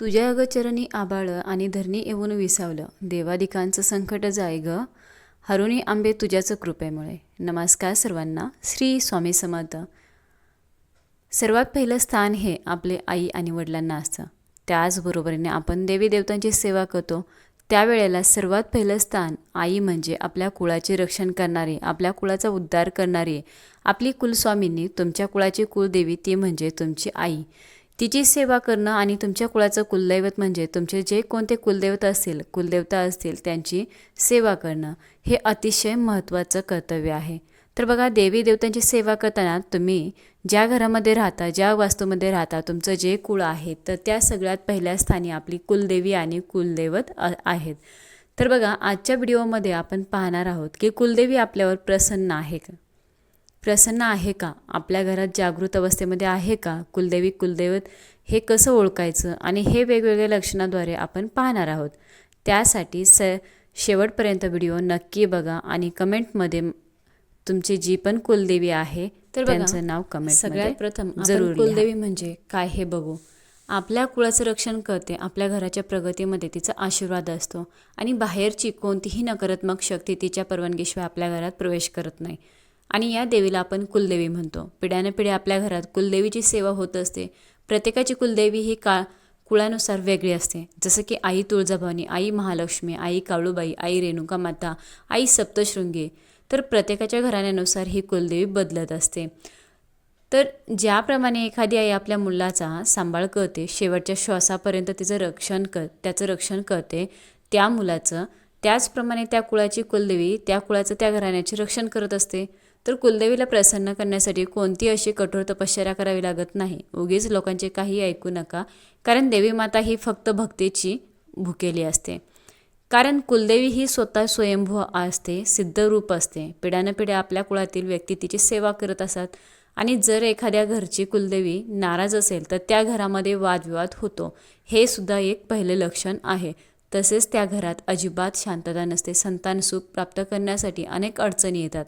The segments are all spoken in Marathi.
तुझ्या अग चरणी आबाळ आणि धरणी येऊन विसावलं. देवादिकांचं संकट जाय ग हरुणी आंबे तुझ्याच कृपेमुळे. नमस्कार सर्वांना. श्री स्वामी समर्थ. सर्वात पहिलं स्थान हे आपले आई आणि वडिलांना असतं. त्याचबरोबरीने आपण देवी देवतांची सेवा करतो. त्यावेळेला सर्वात पहिलं स्थान आई म्हणजे आपल्या कुळाचे रक्षण करणारी आपल्या कुळाचा उद्धार करणारी. आपली कुलस्वामींनी तुमच्या कुळाची कुलदेवी ती म्हणजे तुमची आई. तिची सेवा करणं आणि तुमच्या कुळाचं कुलदैवत म्हणजे तुमचे जे कोणते कुलदैवत असतील कुलदेवता असतील त्यांची सेवा करणं हे अतिशय महत्त्वाचं कर्तव्य आहे. तर बघा देवी देवतांची सेवा करताना तुम्ही ज्या घरामध्ये राहता ज्या वास्तूमध्ये राहता तुमचं जे कुळ आहे तर त्या सगळ्यात पहिल्या स्थानी आपली कुलदेवी आणि कुलदैवत आहेत. तर बघा आजच्या व्हिडिओमध्ये आपण पाहणार आहोत की कुलदेवी आपल्यावर प्रसन्न आहे का? प्रसन्न आहे का? आपल्या घरात जागृत अवस्थेमध्ये आहे का? कुलदेवी कुलदैवत हे कसं ओळखायचं? आणि हे वेगवेगळ्या लक्षणाद्वारे आपण पाहणार आहोत. त्यासाठी स शेवटपर्यंत व्हिडिओ नक्की बघा आणि कमेंटमध्ये तुमची जी पण कुलदेवी आहे तर त्यांचं नाव कमेंट सगळ्यात प्रथम जरूर कुलदेवी म्हणजे काय हे बघू. आपल्या कुळाचं रक्षण करते आपल्या घराच्या प्रगतीमध्ये तिचा आशीर्वाद असतो. आणि बाहेरची कोणतीही नकारात्मक शक्ती तिच्या परवानगीशिवाय आपल्या घरात प्रवेश करत नाही. आणि या देवीला आपण कुलदेवी म्हणतो. पिढ्यानपिढ्या आपल्या घरात कुलदेवीची सेवा होत असते. प्रत्येकाची कुलदेवी ही काळ कुळानुसार वेगळी असते. जसं की आई तुळजाभवानी आई महालक्ष्मी आई काळूबाई आई रेणुका माता आई सप्तशृंगी. तर प्रत्येकाच्या घराण्यानुसार ही कुलदेवी बदलत असते. तर ज्याप्रमाणे एखादी आई आपल्या मुलाचा सांभाळ करते शेवटच्या श्वासापर्यंत तिचं रक्षण कर त्याचं रक्षण करते त्या मुलाचं त्याचप्रमाणे त्या कुळाची कुलदेवी त्या कुळाचं त्या घराण्याचे रक्षण करत असते. तर कुलदेवीला प्रसन्न करण्यासाठी कोणती अशी कठोर तपश्चर्या करावी लागत नाही? उगीच लोकांचे काही ऐकू नका कारण देवी माता ही फक्त भक्तीची भुकेली असते. कारण कुलदेवी ही स्वतः स्वयंभू असते सिद्ध रूप असते. पिढ्यानपिढ्या आपल्या कुळातील व्यक्ती तिची सेवा करत असतात आणि जर एखाद्या घरची कुलदेवी नाराज असेल तर त्या घरामध्ये वादविवाद होतो. हे सुद्धा एक पहिले लक्षण आहे. तसेच त्या घरात अजिबात शांतता नसते. संतान सुख प्राप्त करण्यासाठी अनेक अडचणी येतात.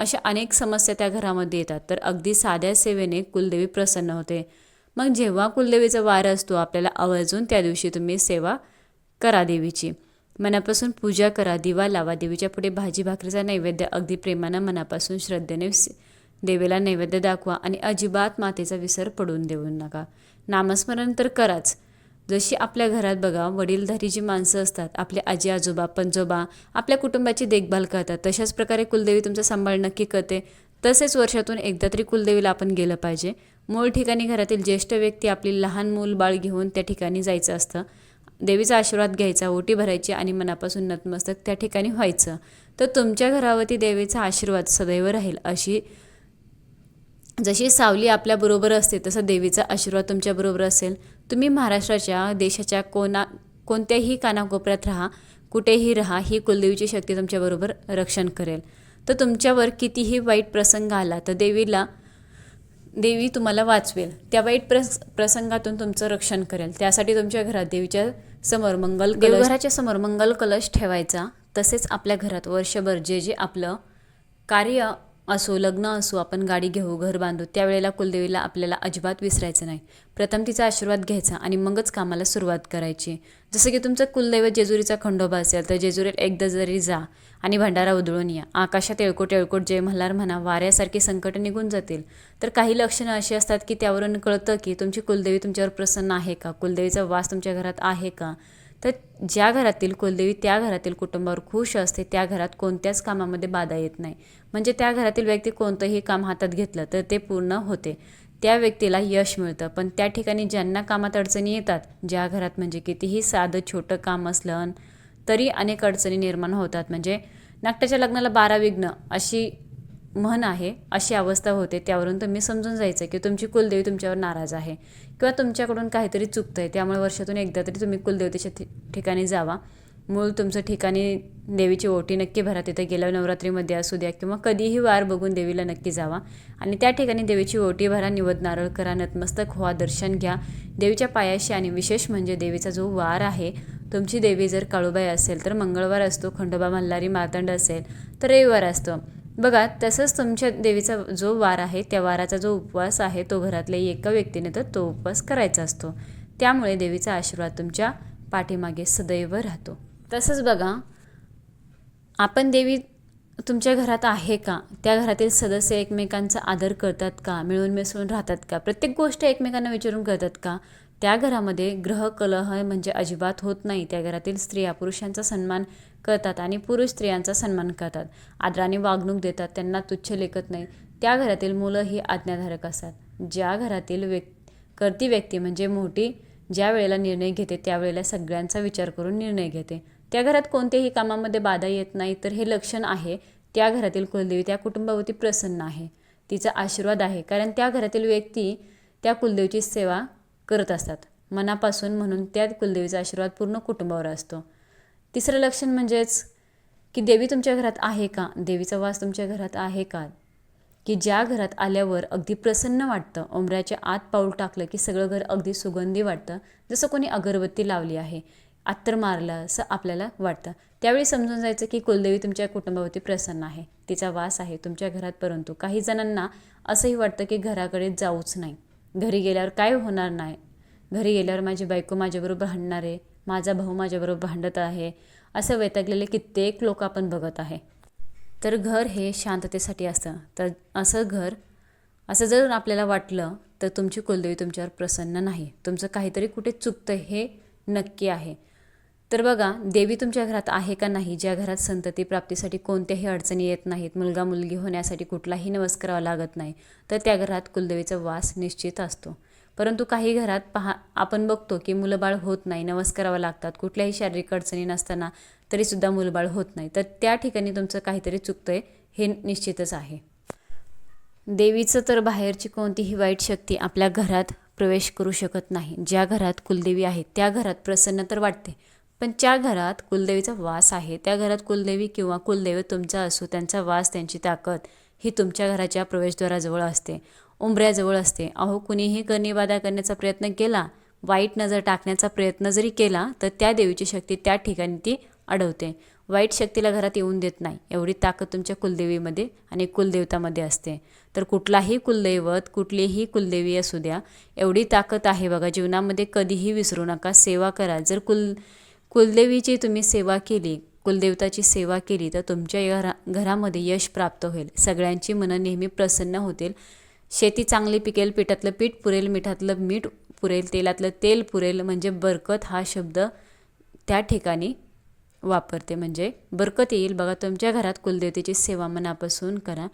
अशा अनेक समस्या त्या घरामध्ये येतात. तर अगदी साध्या सेवेने कुलदेवी प्रसन्न होते. मग जेव्हा कुलदेवीचा वार असतो आपल्याला आवर्जून त्या दिवशी तुम्ही सेवा करा देवीची. मनापासून पूजा करा दिवा लावा देवीच्या पुढे भाजी भाकरीचा नैवेद्य अगदी प्रेमानं मनापासून श्रद्धेने देवीला नैवेद्य दाखवा आणि अजिबात मातेचा विसर पडून देऊ नका. नामस्मरण तर कराच. जशी आपल्या घरात बघा वडीलधारी जी माणसं असतात आपले आजी आजोबा पंजोबा आपल्या कुटुंबाची देखभाल करतात. तशाच प्रकारे कुलदेवी तुमचा सांभाळ नक्की करते. तसेच वर्षातून एकदा तरी कुलदेवीला आपण गेलं पाहिजे. मूळ ठिकाणी घरातील ज्येष्ठ व्यक्ती आपली लहान मूल बाळ घेऊन त्या ठिकाणी जायचं असतं. देवीचा आशीर्वाद घ्यायचा ओटी भरायची आणि मनापासून नतमस्तक त्या ठिकाणी व्हायचं. तर तुमच्या घरावरती देवीचा आशीर्वाद सदैव राहील. अशी जशी सावली आपल्याबरोबर असते तसा देवीचा आशीर्वाद तुमच्याबरोबर असेल. तुम्ही महाराष्ट्राच्या देशाच्या कोणा कोणत्याही कानाकोपऱ्यात राहा कुठेही राहा ही कुलदेवीची शक्ती तुमच्याबरोबर रक्षण करेल. तर तुमच्यावर कितीही वाईट प्रसंग आला तर देवीला देवी तुम्हाला वाचवेल. त्या वाईट प्रस प्रसंगातून तुमचं रक्षण करेल. त्यासाठी तुमच्या घरात देवीच्या समोर मंगल देवघराच्या समोर मंगल कलश ठेवायचा. तसेच आपल्या घरात वर्षभर जे जे आपलं कार्य असो लग्न असो आपण गाडी घेऊ घर बांधू त्यावेळेला कुलदेवीला आपल्याला अजिबात विसरायचं नाही. प्रथम तिचा आशीर्वाद घ्यायचा आणि मगच कामाला सुरुवात करायची. जसं की तुमचं कुलदैवत जेजुरीचा खंडोबा असेल तर जेजुरीत एकदा जरी जा आणि भंडारा उधळून या. आकाशात येळकोट येळकोट जय मल्हार म्हणा वाऱ्यासारखी संकट निघून जातील. तर काही लक्षणं अशी असतात की त्यावरून कळतं की तुमची कुलदेवी तुमच्यावर प्रसन्न आहे का? कुलदेवीचा वास तुमच्या घरात आहे का? तर ज्या घरातील कुलदेवी त्या घरातील कुटुंबावर खुश असते त्या घरात कोणत्याच कामामध्ये बाधा येत नाही. म्हणजे त्या घरातील व्यक्ती कोणतंही काम हातात घेतलं तर ते पूर्ण होते. त्या व्यक्तीला यश मिळतं. पण त्या ठिकाणी ज्यांना कामात अडचणी येतात ज्या घरात म्हणजे कितीही साधं छोटं काम असलं तरी अनेक अडचणी निर्माण होतात. म्हणजे नाट्याच्या लग्नाला बारा विघ्न अशी म्हण आहे अशी अवस्था होते त्यावरून तुम्ही समजून जायचं की तुमची कुलदेवी तुमच्यावर नाराज आहे. किंवा तुमच्याकडून काहीतरी चुकतं आहे त्यामुळे वर्षातून एकदा तरी तुम्ही कुलदेवतेच्या ठि- ठिकाणी जावा. मूळ तुमचं ठिकाणी देवीची ओटी नक्की भरा तिथे गेल्या नवरात्रीमध्ये असू द्या किंवा कधीही वार बघून देवीला नक्की जावा. आणि त्या ठिकाणी देवीची ओटी भरा निवद नारळ करा नतमस्तक व्हा दर्शन घ्या. देवीच्या पायाशी आणि विशेष म्हणजे देवीचा जो वार आहे तुमची देवी जर काळूबाई असेल तर मंगळवार असतो खंडोबा मल्हारी मातंड असेल तर रविवार असतो. बघा तसंच तुमच्या देवीचा जो वार आहे त्या वाराचा जो उपवास आहे तो घरातल्या एका व्यक्तीने तर तो उपवास करायचा असतो. त्यामुळे देवीचा आशीर्वाद तुमच्या पाठीमागे सदैव राहतो. तसंच बघा आपण देवी तुमच्या घरात आहे का? त्या घरातील सदस्य एकमेकांचा आदर करतात का? मिळून मिसळून राहतात का? प्रत्येक गोष्ट एकमेकांना विचारून करतात का? त्या घरामध्ये ग्रह कलह म्हणजे अजिबात होत नाही. त्या घरातील स्त्रिया पुरुषांचा सन्मान करतात आणि पुरुष स्त्रियांचा सन्मान करतात. आदराने वागणूक देतात त्यांना तुच्छ लेखत नाही. त्या घरातील मुलं ही आज्ञाधारक असतात. ज्या घरातील व्यक् करती व्यक्ती म्हणजे मोठी ज्या वेळेला निर्णय घेते त्यावेळेला सगळ्यांचा विचार करून निर्णय घेते. त्या घरात कोणत्याही कामामध्ये बाधा येत नाही तर हे लक्षण आहे. त्या घरातील कुलदेवी त्या कुटुंबावरती प्रसन्न आहे. तिचा आशीर्वाद आहे कारण त्या घरातील व्यक्ती त्या कुलदेवीची सेवा करत असतात. मनापासून म्हणून त्या कुलदेवीचा आशीर्वाद पूर्ण कुटुंबावर असतो. तिसरं लक्षण म्हणजेच की देवी तुमच्या घरात आहे का? देवीचा वास तुमच्या घरात आहे का? की ज्या घरात आल्यावर अगदी प्रसन्न वाटतं उमऱ्याच्या आत पाऊल टाकलं की सगळं घर अगदी सुगंधी वाटतं जसं कोणी अगरबत्ती लावली आहे आत्तर मारलं असं आपल्याला वाटतं. त्यावेळी समजून जायचं की कुलदेवी तुमच्या कुटुंबावरती प्रसन्न आहे. तिचा वास आहे तुमच्या घरात परंतु काही जणांना असंही वाटतं की घराकडे जाऊच नाही. घरी गेल्यावर काय होणार नाही? घरी गेल्यावर माझी बायको माझ्याबरोबर भांडणार आहे माझा भाऊ माझ्याबरोबर भांडत आहे असं वैतागलेले कित्येक लोक आपण बघत आहे. तर घर हे शांततेसाठी असतं. तर असं घर असं जर आपल्याला वाटलं तर तुमची कुलदेवी तुमच्यावर प्रसन्न नाही. तुमचं काहीतरी कुठे चुकतं हे नक्की आहे. तर बघा देवी तुमच्या घरात आहे का नाही? ज्या घरात संतती प्राप्तीसाठी कोणत्याही अडचणी येत नाहीत मुलगा मुलगी होण्यासाठी कुठलाही नवस करावा लागत नाही तर त्या घरात कुलदेवीचा वास निश्चित असतो. परंतु काही घरात पहा आपण बघतो की मुलंबाळ होत नाही नवस करावं लागतात. कुठल्याही शारीरिक अडचणी नसताना तरीसुद्धा मुलबाळ होत नाही. तर त्या ठिकाणी तुमचं काहीतरी चुकतं आहे हे निश्चितच आहे. देवीचं तर बाहेरची कोणतीही वाईट शक्ती आपल्या घरात प्रवेश करू शकत नाही. ज्या घरात कुलदेवी आहे त्या घरात प्रसन्न तर वाटते. पण ज्या घरात कुलदेवीचा वास आहे त्या घरात कुलदेवी किंवा कुलदैवत तुमचा असो त्यांचा वास त्यांची ताकद ही तुमच्या घराच्या प्रवेशद्वाराजवळ असते. उंबऱ्याजवळ असते. अहो कुणीही करणीबाधा करण्याचा प्रयत्न केला वाईट नजर टाकण्याचा प्रयत्न जरी केला तर त्या देवीची शक्ती त्या ठिकाणी ती अडवते. वाईट शक्तीला घरात येऊन देत नाही. एवढी ताकद तुमच्या कुलदेवीमध्ये आणि कुलदेवतामध्ये असते. तर कुठलाही कुलदैवत कुठलीही कुलदेवी असू द्या एवढी ताकद आहे बघा जीवनामध्ये कधीही विसरू नका. सेवा करा. जर कुल कुलदेवीची तुम्ही सेवा केली कुलदेवताची सेवा केली तर तुमच्या घरा घरामध्ये यश प्राप्त होईल. सगळ्यांची मनं नेहमी प्रसन्न होतील. शेती चांगली पिकेल पिठातलं पीठ पुरेल मिठातलं मीठ पुरेल तेलातलं तेल पुरेल म्हणजे बरकत हा शब्द त्या ठिकाणी वापरते. म्हणजे बरकत येईल. बघा तुमच्या घरात कुलदेवतेची सेवा मनापासून करा.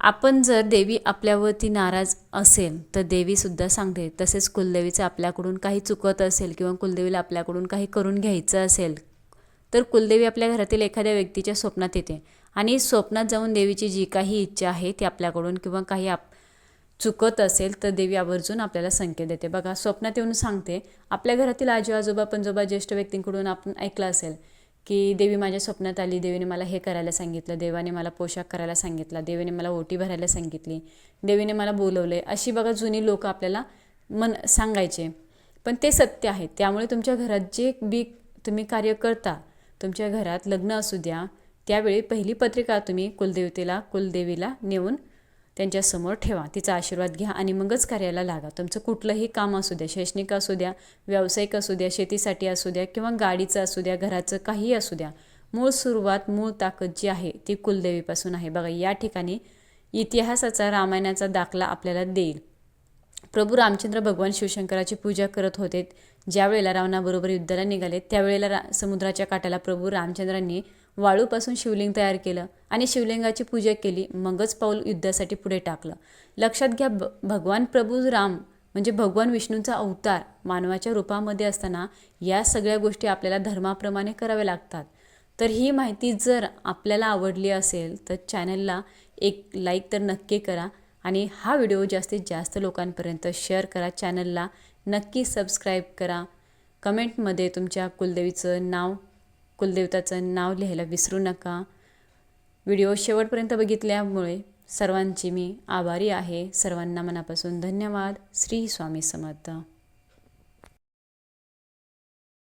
आपण जर देवी आपल्यावरती नाराज असेल तर देवीसुद्धा सांगते तसेच कुलदेवीचं आपल्याकडून काही चुकत असेल किंवा कुलदेवीला आपल्याकडून काही करून घ्यायचं असेल तर कुलदेवी आपल्या घरातील एखाद्या व्यक्तीच्या स्वप्नात येते. आणि स्वप्नात जाऊन देवीची जी काही इच्छा आहे ती आपल्याकडून किंवा काही आप चुकत असेल तर देवी आवर्जून आपल्याला संकेत देते. बघा स्वप्नात येऊन सांगते आपल्या घरातील आजी आजोबा पणजोबा ज्येष्ठ व्यक्तींकडून आपण ऐकलं असेल की देवी माझ्या स्वप्नात आली देवीने मला हे करायला सांगितलं देवाने मला पोशाख करायला सांगितला देवीने मला ओटी भरायला सांगितली देवीने मला बोलवले अशी बघा जुनी लोक आपल्याला मन सांगायचे. पण ते सत्य आहे. त्यामुळे तुमच्या घरात जे बी तुम्ही कार्य करता तुमच्या घरात लग्न असू द्या त्यावेळी पहिली पत्रिका तुम्ही कुलदेवतेला कुलदेवीला नेऊन त्यांच्यासमोर ठेवा. तिचा आशीर्वाद घ्या आणि मगच कार्याला लागा. तुमचं कुठलंही काम असू द्या शैक्षणिक असू द्या व्यावसायिक असू द्या शेतीसाठी असू द्या किंवा गाडीचं असू द्या घराचं काहीही असू द्या मूळ सुरुवात मूळ ताकद जी आहे ती कुलदेवीपासून आहे. बघा या ठिकाणी इतिहासाचा रामायणाचा दाखला आपल्याला देईल. प्रभू रामचंद्र भगवान शिवशंकराची पूजा करत होते. ज्यावेळेला रावणाबरोबर युद्धाला निघाले त्यावेळेला रा समुद्राच्या काठाला प्रभू रामचंद्रांनी वाळूपासून शिवलिंग तयार केलं आणि शिवलिंगाची पूजा केली मगच पाऊल युद्धासाठी पुढे टाकलं. लक्षात घ्या ब भगवान प्रभू राम म्हणजे भगवान विष्णूंचा अवतार मानवाच्या रूपामध्ये असताना या सगळ्या गोष्टी आपल्याला धर्माप्रमाणे कराव्या लागतात. तर ही माहिती जर आपल्याला आवडली असेल तर चॅनलला एक लाईक तर नक्की करा आणि हा व्हिडिओ जास्तीत जास्त लोकांपर्यंत शेअर करा. चॅनलला नक्की सबस्क्राईब करा. कमेंटमध्ये तुमच्या कुलदेवीचं नाव कुलदेवताचं नाव लिहायला विसरू नका. व्हिडिओ शेवटपर्यंत बघितल्यामुळे सर्वांची मी आभारी आहे. सर्वांना मनापासून धन्यवाद. श्री स्वामी समर्थ.